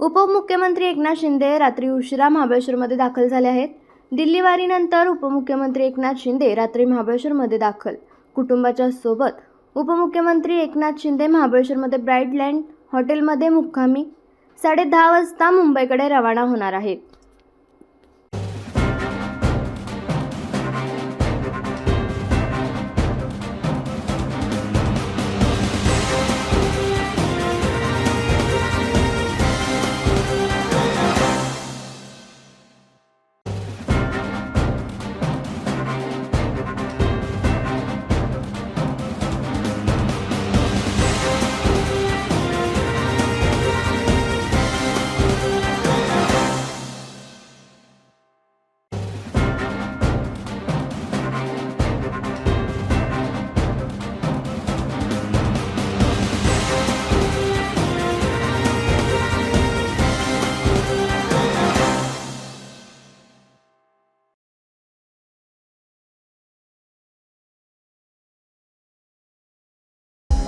उपमुख्यमंत्री एकनाथ शिंदे रात्री उशिरा महाबळेश्वरमध्ये दाखल झाले आहेत. दिल्ली वारीनंतर उपमुख्यमंत्री एकनाथ शिंदे रात्री महाबळेश्वरमध्ये दाखल. कुटुंबाच्या सोबत उपमुख्यमंत्री एकनाथ शिंदे महाबळेश्वरमध्ये ब्राईट लँड हॉटेलमध्ये मुक्कामी. साडे दहा वाजता मुंबईकडे रवाना होणार आहेत.